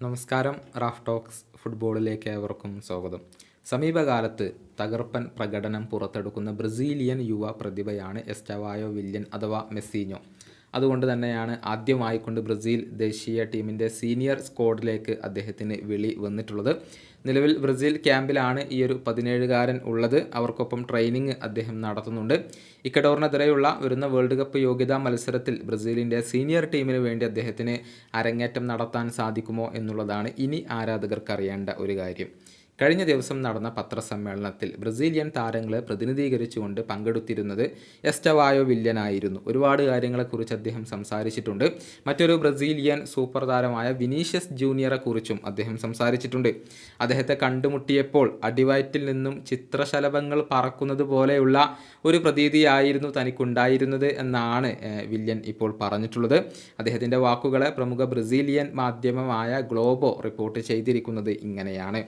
നമസ്കാരം Raf talks ഫുട്ബോളിലേക്ക് ഏവർക്കും സ്വാഗതം. സമീപകാലത്ത് തകർപ്പൻ പ്രകടനം പുറത്തെടുക്കുന്ന ബ്രസീലിയൻ യുവ പ്രതിഭയാണ് എസ്റ്റവായോ വില്യൻ അഥവാ മെസ്സിഞ്ഞോ അതുകൊണ്ട് തന്നെയാണ് ആദ്യമായിക്കൊണ്ട് ബ്രസീൽ ദേശീയ ടീമിന്റെ സീനിയർ സ്ക്വാഡിലേക്ക് അദ്ദേഹത്തിന് വിളി വന്നിട്ടുള്ളത്. നിലവിൽ ബ്രസീൽ ക്യാമ്പിലാണ് ഈ ഒരു പതിനേഴുകാരൻ ഉള്ളത്. അവർക്കൊപ്പം ട്രെയിനിങ് അദ്ദേഹം നടത്തുന്നുണ്ട്. ഇക്കഡോറിനെതിരെയുള്ള വരുന്ന വേൾഡ് കപ്പ് യോഗ്യതാ മത്സരത്തിൽ ബ്രസീലിന്റെ സീനിയർ ടീമിന് വേണ്ടി അദ്ദേഹത്തിന് അരങ്ങേറ്റം നടത്താൻ സാധിക്കുമോ എന്നുള്ളതാണ് ഇനി ആരാധകർക്ക് അറിയേണ്ട ഒരു കാര്യം. കഴിഞ്ഞ ദിവസം നടന്ന പത്രസമ്മേളനത്തിൽ ബ്രസീലിയൻ താരങ്ങളെ പ്രതിനിധീകരിച്ചുകൊണ്ട് പങ്കെടുത്തിരുന്നത് എസ്റ്റവായോ വില്യനായിരുന്നു. ഒരുപാട് കാര്യങ്ങളെക്കുറിച്ച് അദ്ദേഹം സംസാരിച്ചിട്ടുണ്ട്. മറ്റൊരു ബ്രസീലിയൻ സൂപ്പർ താരമായ വിനീഷ്യസ് ജൂനിയറെക്കുറിച്ചും അദ്ദേഹം സംസാരിച്ചിട്ടുണ്ട്. അദ്ദേഹത്തെ കണ്ടുമുട്ടിയപ്പോൾ അടിവയറ്റിൽ നിന്നും ചിത്രശലഭങ്ങൾ പറക്കുന്നത് പോലെയുള്ള ഒരു പ്രതീതിയായിരുന്നു തനിക്കുണ്ടായിരുന്നത് എന്നാണ് വില്യൻ ഇപ്പോൾ പറഞ്ഞിട്ടുള്ളത്. അദ്ദേഹത്തിന്റെ വാക്കുകളെ പ്രമുഖ ബ്രസീലിയൻ മാധ്യമമായ ഗ്ലോബോ റിപ്പോർട്ട് ചെയ്തിരിക്കുന്നത് ഇങ്ങനെയാണ്.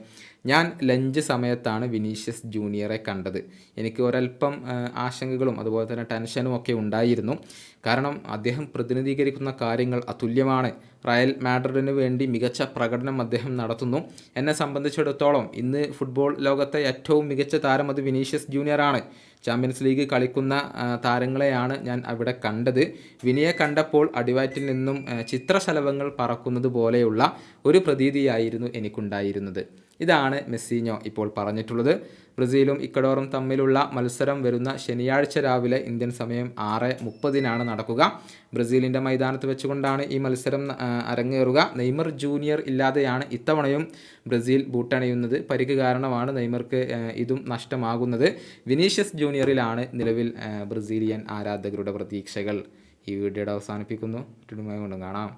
ഞാൻ ലഞ്ച് സമയത്താണ് വിനീഷ്യസ് ജൂനിയറെ കണ്ടത്. എനിക്ക് ഒരല്പം ആശങ്കകളും അതുപോലെ തന്നെ ടെൻഷനും ഒക്കെ ഉണ്ടായിരുന്നു. കാരണം അദ്ദേഹം പ്രതിനിധീകരിക്കുന്ന കാര്യങ്ങൾ അതുല്യമാണ്. റയൽ മാഡ്രിഡിന് വേണ്ടി മികച്ച പ്രകടനം അദ്ദേഹം നടത്തുന്നു. എന്നെ സംബന്ധിച്ചിടത്തോളം ഇന്ന് ഫുട്ബോൾ ലോകത്തെ ഏറ്റവും മികച്ച താരം അത് വിനീഷ്യസ് ജൂനിയറാണ്. ചാമ്പ്യൻസ് ലീഗ് കളിക്കുന്ന താരങ്ങളെയാണ് ഞാൻ അവിടെ കണ്ടത്. വിനിയെ കണ്ടപ്പോൾ അടിവാറ്റിൽ നിന്നും ചിത്രശലഭങ്ങൾ പറക്കുന്നത് പോലെയുള്ള ഒരു പ്രതീതിയായിരുന്നു എനിക്കുണ്ടായിരുന്നത്. ഇതാണ് മെസ്സിഞ്ഞോ ഇപ്പോൾ പറഞ്ഞിട്ടുള്ളത്. ബ്രസീലും ഇക്കഡോറും തമ്മിലുള്ള മത്സരം വരുന്ന ശനിയാഴ്ച രാവിലെ ഇന്ത്യൻ സമയം ആറ് മുപ്പതിനാണ് നടക്കുക. ബ്രസീലിന്റെ മൈതാനത്ത് വെച്ചുകൊണ്ടാണ് ഈ മത്സരം അരങ്ങേറുക. നെയ്മർ ജൂനിയർ ഇല്ലാതെയാണ് ഇത്തവണയും ബ്രസീൽ ബൂട്ടണിയുന്നത്. പരിക്ക് കാരണമാണ് നെയ്മർക്ക് ഇതും നഷ്ടമാകുന്നത്. വിനീഷ്യസ് ജൂനിയറിലാണ് നിലവിൽ ബ്രസീലിയൻ ആരാധകരുടെ പ്രതീക്ഷകൾ. ഈ വീഡിയോയുടെ അവസാനിപ്പിക്കുന്നു. കൊണ്ടും കാണാം.